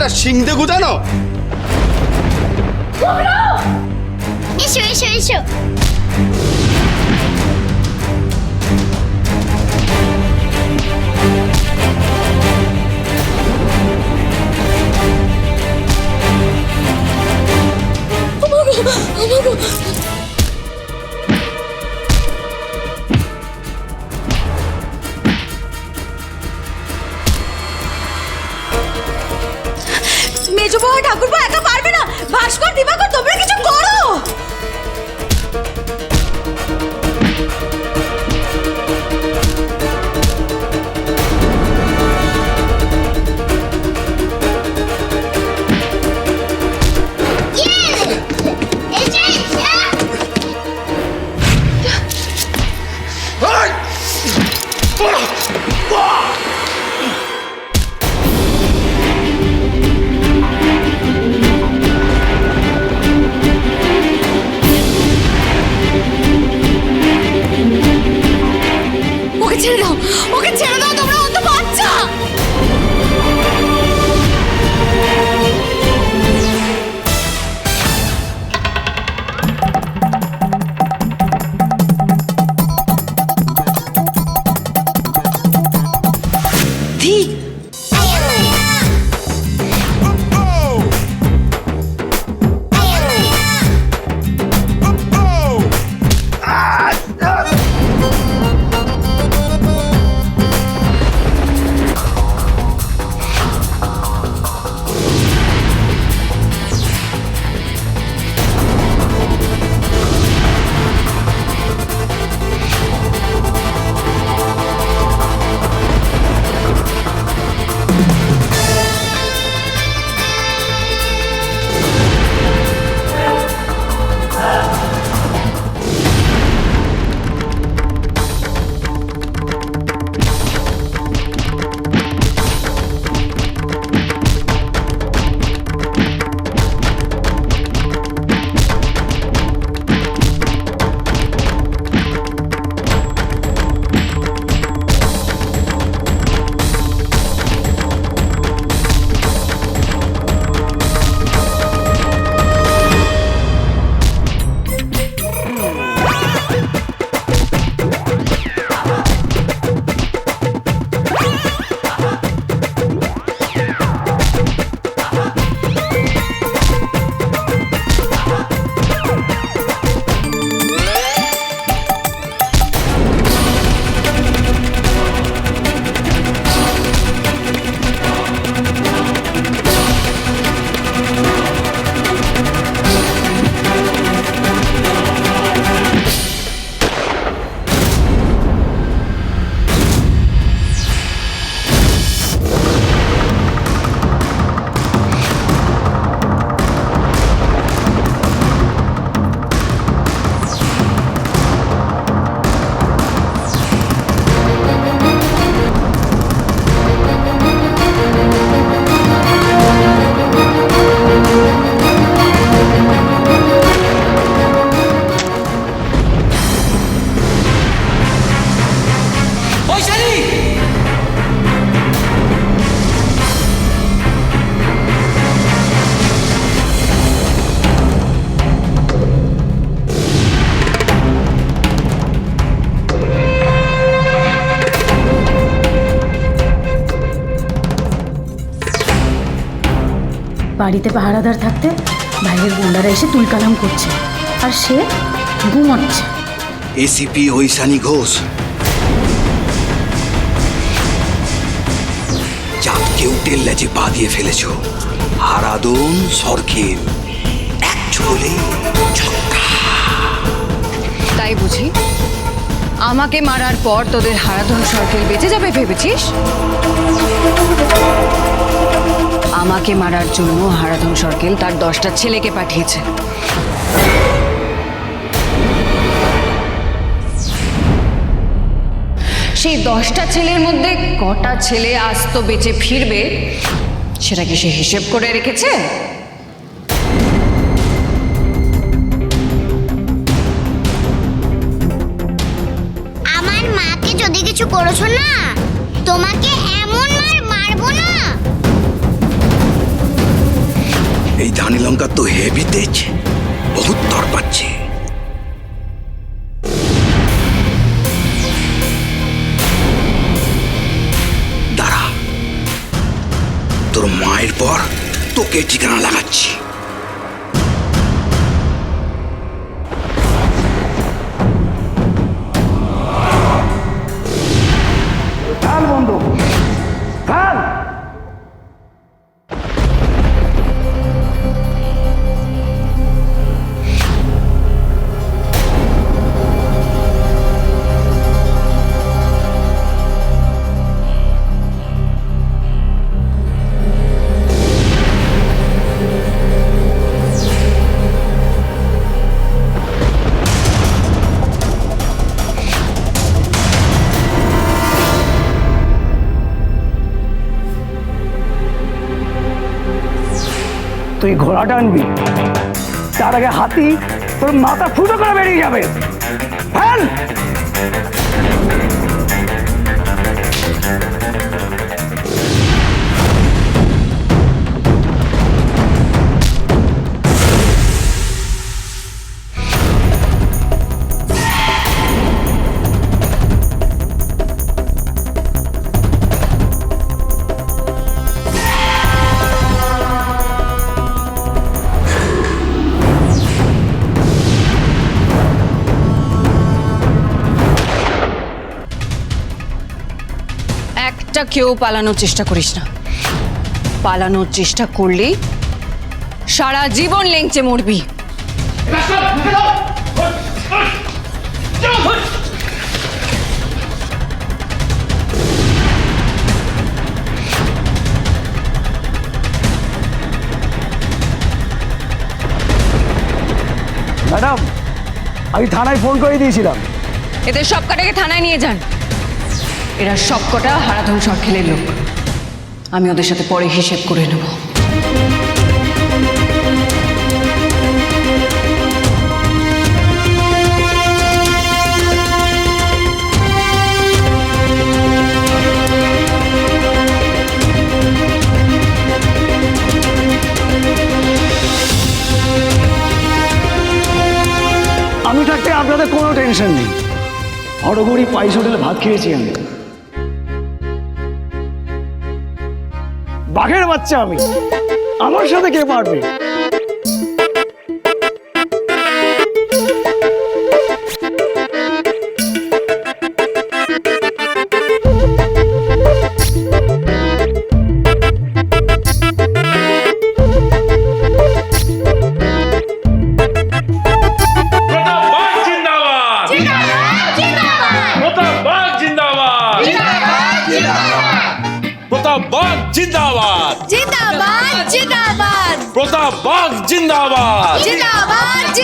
টবের বেটা সিংদে গুদানো এসো এসো এসো। ওকে ছেড়ে দাও ওকে ছেড়ে দাও বাড়িতে পাহারাদার থাকতে বাইরের গুন্ডারা এসে তুলকালাম করছে। আর সে ঘুমাচ্ছে। এসিপি ঐশানী ঘোষ চাঁদকে উটের লেজে পা দিয়ে ফেলেছ। হারাদন সরকেল এক ছোলে তাই বুঝি? আমাকে মারার পর তোদের হারাধন সরকেল বেঁচে যাবে ভেবেছিস? আমাকে মারার জন্য হারাধন সরকেল তার দশটা ছেলেকে পাঠিয়েছে। সেই দশটা ছেলের মধ্যে কটা ছেলে আস্ত বেঁচে ফিরবে, সেটা কি সে হিসেব করে রেখেছে? আমার মাকে যদি কিছু করেছ না, তোমাকে এমন মার এই ধানি লঙ্কা তো হেভি তেজ, বহুত তর পাচ্ছে। তোর মায়ের পর তোকে ঠিকানা লাগাচ্ছি। তুই ঘোড়া টানবি তার আগে হাতি তোর মাথা ফুটো করে বেরিয়ে যাবে। ফ্যান একটা কেউ পালানোর চেষ্টা করিস না। পালানোর চেষ্টা করলে সারা জীবন লেংচে মরবি। ম্যাডাম আমি থানায় ফোন করে দিয়েছিলাম। এদের সব কাটাকে থানায় নিয়ে যান। এরা সব কটা হারাধন সরখেলের লোক। আমি ওদের সাথে পরে হিসেব করে নেব। আমি থাকতে আপনাদের কোনো টেনশন নেই। হরগড়ি পাইস হোটেলে ভাত খেয়েছি আমি। বাঘের বাচ্চা আমি। আমার সাথে কে পারবে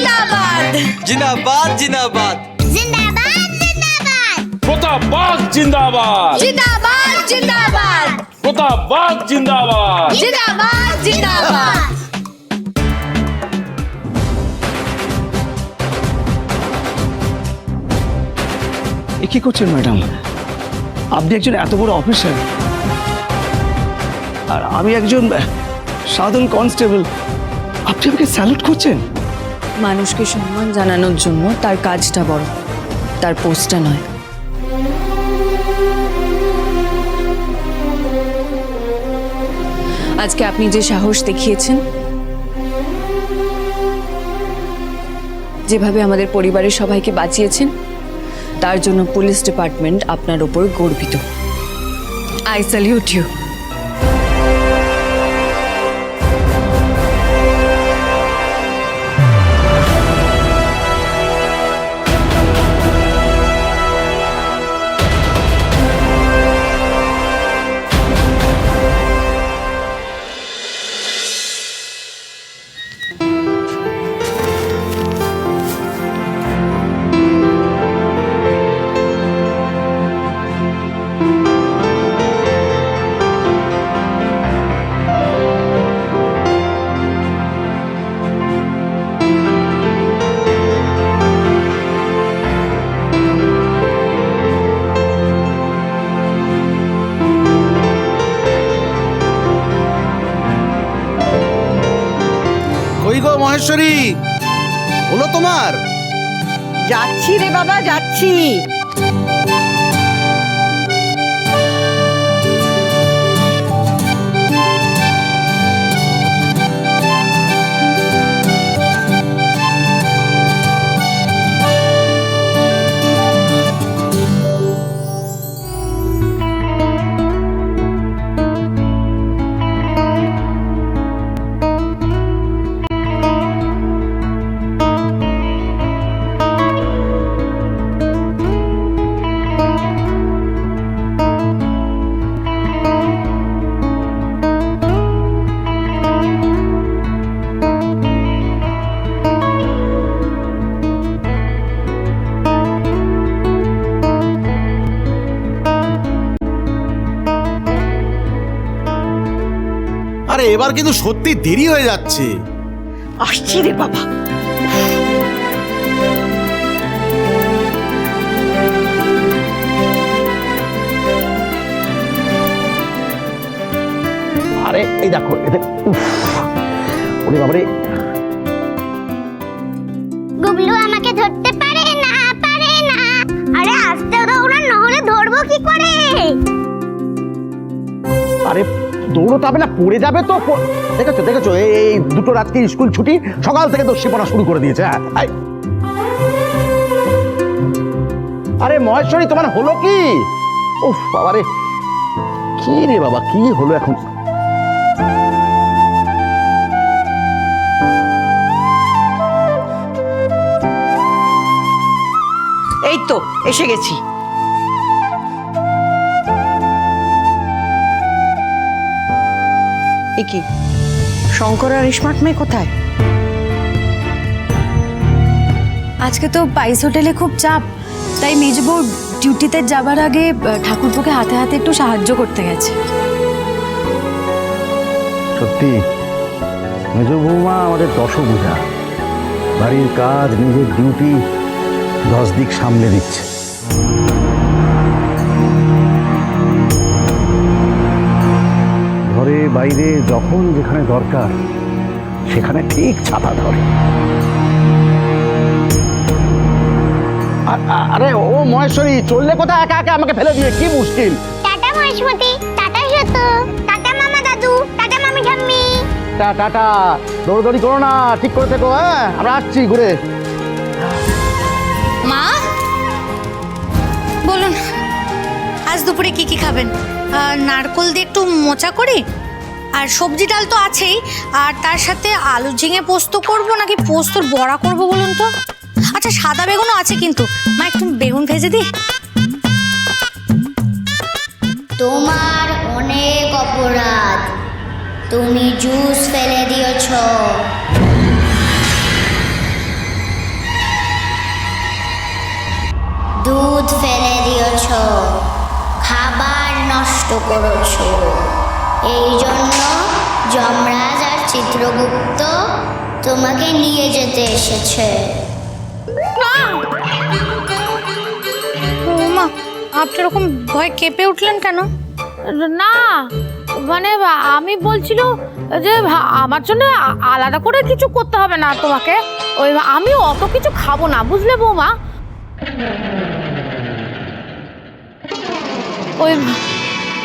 জিন্দাবাদ। জিন্দাবাদ জিন্দাবাদ। জিন্দাবাদ জিন্দাবাদ। জিন্দাবাদ জিন্দাবাদ। জিন্দাবাদ জিন্দাবাদ। প্রতাপবাগ জিন্দাবাদ। জিন্দাবাদ জিন্দাবাদ। এ কি করছেন ম্যাডাম? আপনি একজন এত বড় অফিসার। আর আমি একজন সাধারণ কনস্টেবল। আপনি আমাকে স্যালুট করছেন? মানুষকে সম্মান জানানোর জন্য তার কাজটা বড়, তার পোস্টটা নয়। আজকে আপনি যে সাহস দেখিয়েছেন, যেভাবে আমাদের পরিবারের সবাইকে বাঁচিয়েছেন, তার জন্য পুলিশ ডিপার্টমেন্ট আপনার ওপর গর্বিত। I salute you. যাচ্ছি রে বাবা আরে এবার কিন্তু সত্যি দেরি হয়ে যাচ্ছে। আসছি রে বাবা। আরে এই দেখো এদের ওরে বাবারে। গুবলু আমাকে ধরতে পারে না পারে না। আরে আস্তে দৌড়ান নহলে ধরবো কি করে? আরে দৌড়তে হবে না, পড়ে যাবে তো দেখেছ দেখেছ, এই দুটো রাতকে স্কুল ছুটি, সকাল থেকে দস্যিপনা শুরু করে দিয়েছে হ্যাঁ। আরে মহেশ্বরী, তোমার হলো কি? উফ, বাবারে, কি রে বাবা, কি হলো এখন? এই তো, এসে গেছি। এ কি? শঙ্কর আর স্মার্ট মেয়ে কোথায়? আজকে তো পাইস হোটেলে খুব চাপ তাই মেজবউ ডিউটিতে যাবার আগে ঠাকুরপোকে হাতে হাতে একটু সাহায্য করতে গেছে। সত্যি? মেজ বৌমা আমাদের দশ দশভূজা। বাড়ির কাজ নিজের ডিউটি দশ দিক সামলে দিচ্ছে বাইরে যখন যেখানে দরকার সেখানে ঠিক ছাতা ধরে। আরে ও মহেশ্বরী চললে কোথায় একা একা আমাকে ফেলে দিয়ে কি মুশকিল? টাটা মহেশমতি টাটা শতু টাটা মামা দাদু টাটা মামি ঠাম্মি। টা টাটা দৌড়দৌড়ি করো না ঠিক করে থেকো হ্যাঁ আমরা আসছি ঘুরে। মা? বলুন আজ দুপুরে কি কি খাবেন? নারকোল দিয়ে একটু মোচা করি? আর সবজি ডাল তো আছেই। আর তার সাথে আলু ঝিঙে পোস্ত করব নাকি পোস্তর বড়া করব বলুন তো? আচ্ছা সাদা বেগুনও আছে কিন্তু। মা, একটু বেগুন ভেজে দি তোমার অনেক অপরাধ। তুমি জুস ফেলে দিয়েছ। দুধ ফেলে দিয়েছ। খাবার নষ্ট করেছ। এই জন্য যমরাজ আর চিত্রগুপ্ত তোমাকে নিয়ে যেতে এসেছে। ও মা আপনি এরকম ভয় কেঁপে উঠলেন কেন? না মানে আমি বলছিল যে আমার জন্য আলাদা করে কিছু করতে হবে না তোমাকে। ওই আমি অত কিছু খাব না বুঝলে বৌমা? ওই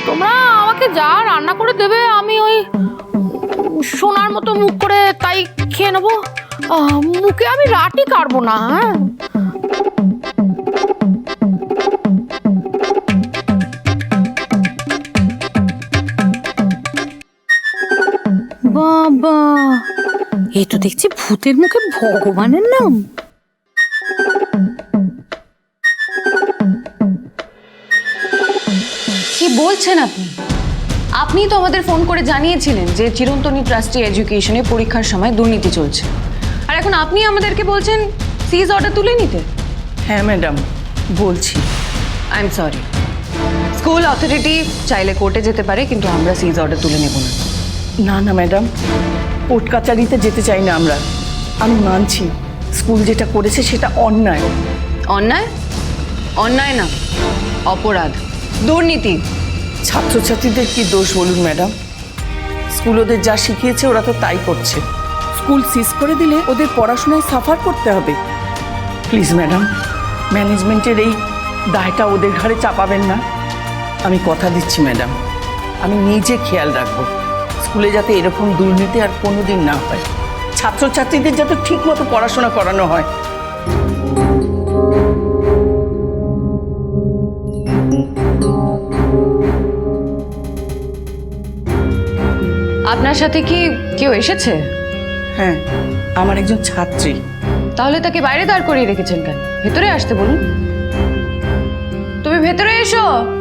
তোমরা আমাকে যা রান্না করে দেবে, আমি ওই সোনার মতো মুখ করে তাই খেয়ে নেব। মুখে আমি রাটি কাটবো না হ্যাঁ? বাবা, এ তো দেখছি ভূতের মুখে ভগবানের নাম। বলছেন আপনি? আপনি তো আমাদের ফোন করে জানিয়েছিলেন যে চিরন্তনী ট্রাস্টি এডুকেশনে পরীক্ষার সময় দুর্নীতি চলছে। আর এখন আপনি আমাদেরকে বলছেন সিজ অর্ডার তুলে নিতে? হ্যাঁ ম্যাডাম বলছি। I am sorry school authority চাইলে কোর্টে যেতে পারে কিন্তু আমরা সিজ অর্ডার তুলে নেব না। না না ম্যাডাম কোর্ট কাচারিতে যেতে চাই না আমরা। আমি মানছি স্কুল যেটা করেছে সেটা অন্যায়। অন্যায়? অন্যায় না অপরাধ। দুর্নীতি। ছাত্রছাত্রীদের কি দোষ বলুন ম্যাডাম? স্কুল ওদের যা শিখিয়েছে ওরা তো তাই করছে। স্কুল সিজ করে দিলে ওদের পড়াশোনায় সাফার করতে হবে। প্লিজ ম্যাডাম ম্যানেজমেন্টের এই দায়টা ওদের ঘাড়ে চাপাবেন না। আমি কথা দিচ্ছি ম্যাডাম। আমি নিজে খেয়াল রাখব। স্কুলে যাতে এরকম দুর্নীতি আর কোনো দিন না হয়। ছাত্রছাত্রীদের যাতে ঠিক মতো পড়াশোনা করানো হয়। আপনার সাথে কি কেউ এসেছে? হ্যাঁ আমার একজন ছাত্রী। তাহলে তাকে বাইরে দাঁড় করিয়ে রেখেছেন কেন? ভেতরে আসতে বলুন। তুমি ভেতরে এসো।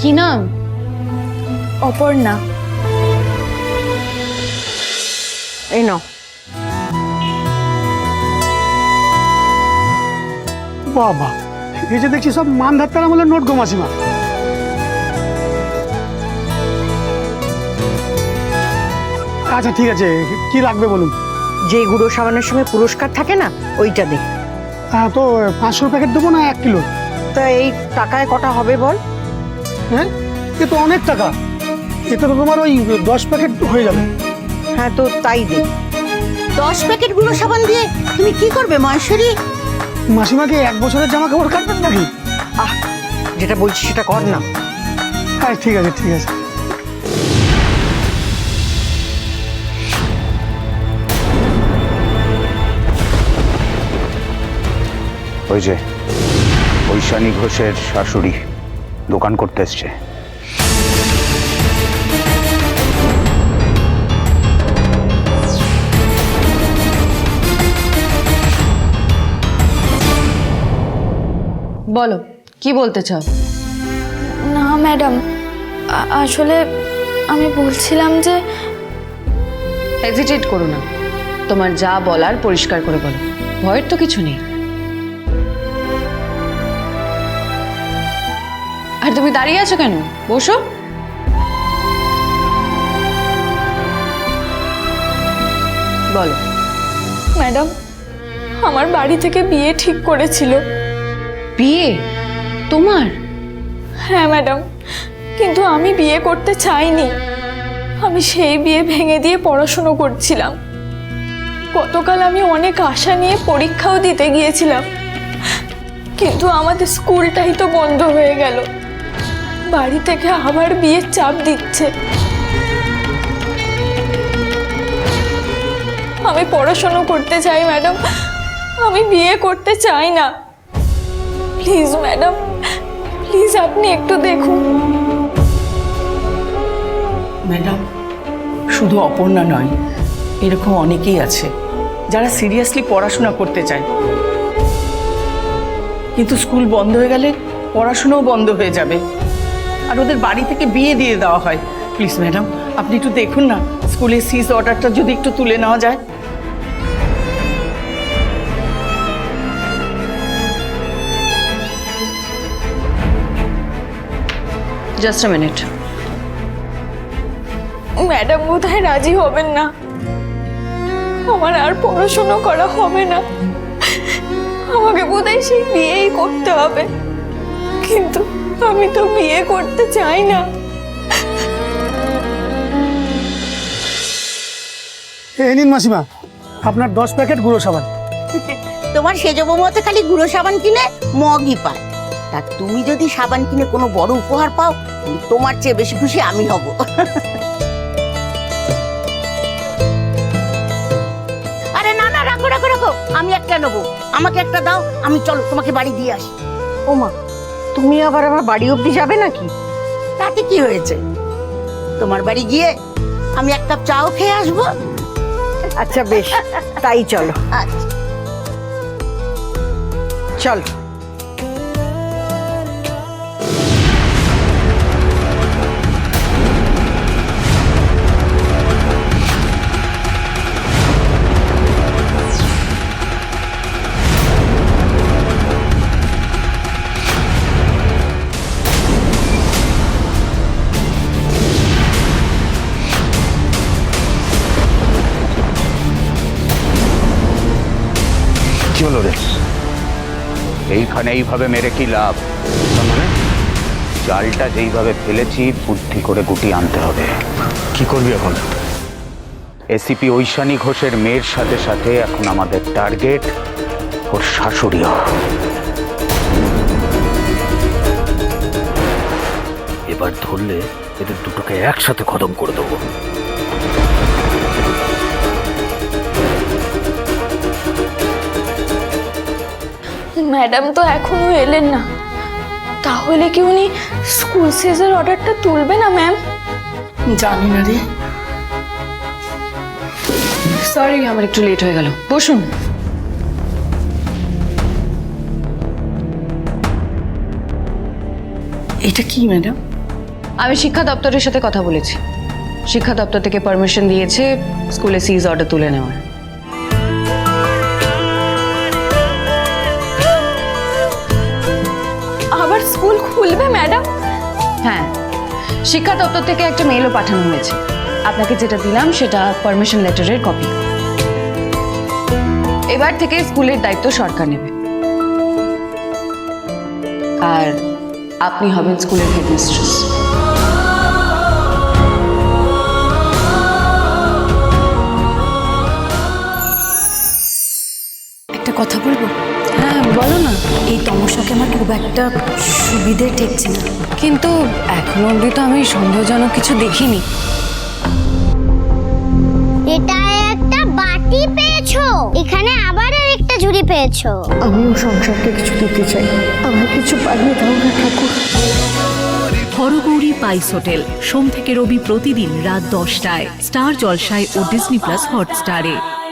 কি নাম? অপর্ণা। এই নাও। বাবা এই যে দেখছি সব মান ধাত্তার আমলের নোট গো মাসিমা। আচ্ছা ঠিক আছে কি লাগবে বলুন? যে গুঁড়ো সাবানের সঙ্গে পুরস্কার থাকে না ওইটা দে। হ্যাঁ তো পাঁচশো প্যাকেট দেবো না এক কিলো? তা এই টাকায় কটা হবে বল? হ্যাঁ? এ তো অনেক টাকা। এতে তো তোমার ওই দশ প্যাকেট হয়ে যাবে। হ্যাঁ তো তাই দে। দশ প্যাকেট গুঁড়ো সাবান দিয়ে তুমি কি করবে মহেশ্বরী মাসিমাকে এক বছরের জামা কাপড় কাটবেন নাকি? আহ যেটা বলছি সেটা কর না। হ্যাঁ ঠিক আছে ঠিক আছে। ওই যে ঐশানী ঘোষের শাশুড়ি। দোকান করতে এসছে। বলো কি বলতে চাও? না ম্যাডাম আসলে আমি বলছিলাম যে হেজিটেট করো না। তোমার যা বলার পরিষ্কার করে বলো। ভয়ের তো কিছু নেই। আর তুমি দাঁড়িয়ে আছো কেন? বসো। বলো। ম্যাডাম আমার বাড়ি থেকে বিয়ে ঠিক করেছিল। বিয়ে? তোমার? হ্যাঁ ম্যাডাম কিন্তু আমি বিয়ে করতে চাইনি। আমি সেই বিয়ে ভেঙে দিয়ে পড়াশুনো করছিলাম। গতকাল আমি অনেক আশা নিয়ে পরীক্ষাও দিতে গিয়েছিলাম। কিন্তু আমাদের স্কুলটাই তো বন্ধ হয়ে গেল। বাড়ি থেকে আবার বিয়ের চাপ দিচ্ছে। আমি পড়াশুনো করতে চাই, ম্যাডাম। আমি বিয়ে করতে চাই না। প্লিজ, ম্যাডাম, প্লিজ আপনি একটু দেখুন। ম্যাডাম, শুধু অপর্ণা নয়, এরকম অনেকেই আছে, যারা সিরিয়াসলি পড়াশোনা করতে চায়। কিন্তু স্কুল বন্ধ হয়ে গেলে পড়াশোনাও বন্ধ হয়ে যাবে। আর ওদের বাড়ি থেকে বিয়ে দিয়ে দেওয়া হয়। প্লিজ ম্যাডাম আপনি একটু দেখুন না স্কুলের সিজ অর্ডারটা যদি একটু তুলে নেওয়া যায়। জাস্ট আ মিনিট ম্যাডাম বোধহয় রাজি হবেন না। আমার আর পড়াশুনো করা হবে না। আমাকে বোধহয় সেই বিয়েই করতে হবে। কিন্তু আমি তো বিয়ে করতে চাই না। এই নিন মাসিমা আপনার দশ প্যাকেট গুঁড়ো সাবান। তোমার সেজ বৌমাতে খালি গুঁড়ো সাবান কিনে মগই পায়। তা তুমি যদি সাবান কিনে কোনো বড় উপহার পাও তোমার চেয়ে বেশি খুশি আমি হব। আরে না না রাখো রাখো রাখো। আমি একটা নেব। আমাকে একটা দাও আমি চলো তোমাকে বাড়ি দিয়ে আসি। ওমা তুমি আবার আমার বাড়ি অবধি যাবে নাকি? তাতে কি হয়েছে? তোমার বাড়ি গিয়ে আমি এক কাপ চাও খেয়ে আসব? আচ্ছা বেশ তাই চলো। আচ্ছা। চল। হলো রে? এইখানে এইভাবে মেরে কি লাভ? মানে? জালটা যেইভাবে ফেলেছি বুদ্ধি করে গুটি আনতে হবে। কি করবি এখন? এসিপি ঐশানী ঘোষের মেয়ের সাথে সাথে এখন আমাদের টার্গেট ওর শাশুড়িও। এবার ধরলে এদের দুটোকে একসাথে খতম করে দেবো। ম্যাডাম তো এখনও এলেন না। তাহলে কি উনি স্কুল সিজের অর্ডারটা তুলবে না ম্যাম? জানি না রে। সরি আমার একটু লেট হয়ে গেল। বসুন। এটা কি ম্যাডাম? আমি শিক্ষা দপ্তরের সাথে কথা বলেছি। শিক্ষা দপ্তর থেকে পারমিশন দিয়েছে স্কুলে সিজ অর্ডার তুলে নেওয়ার। খুলবে ম্যাডাম? হ্যাঁ শিক্ষা দপ্তর থেকে একটা মেলও পাঠানো হয়েছে। আপনাকে যেটা দিলাম সেটা পারমিশন লেটারের কপি এবার থেকে স্কুলের দায়িত্ব সরকার নেবে। আর আপনি হবেন স্কুলের হেডমিস্ট্রেস একটা কথা বলব? হ্যাঁ বলো না। এই তমসাকে আমার খুব একটা সুবিধে ঠেকছে না? কিন্তু এখনও অবধি তো আমি সন্দেহজনক কিছু দেখিনি। এটা একটা বাটি পেয়েছ। এখানে আবার একটা ঝুড়ি পেয়েছ। আমিও সংসারকে কিছু দিতে চাই। আমার কিছু বানিয়ে দাও না ঠাকুর। হরগৌরী পাইস হোটেল। সোম থেকে রবি প্রতিদিন রাত দশটায়। স্টার জলসায় ও ডিসনি প্লাস হটস্টারে।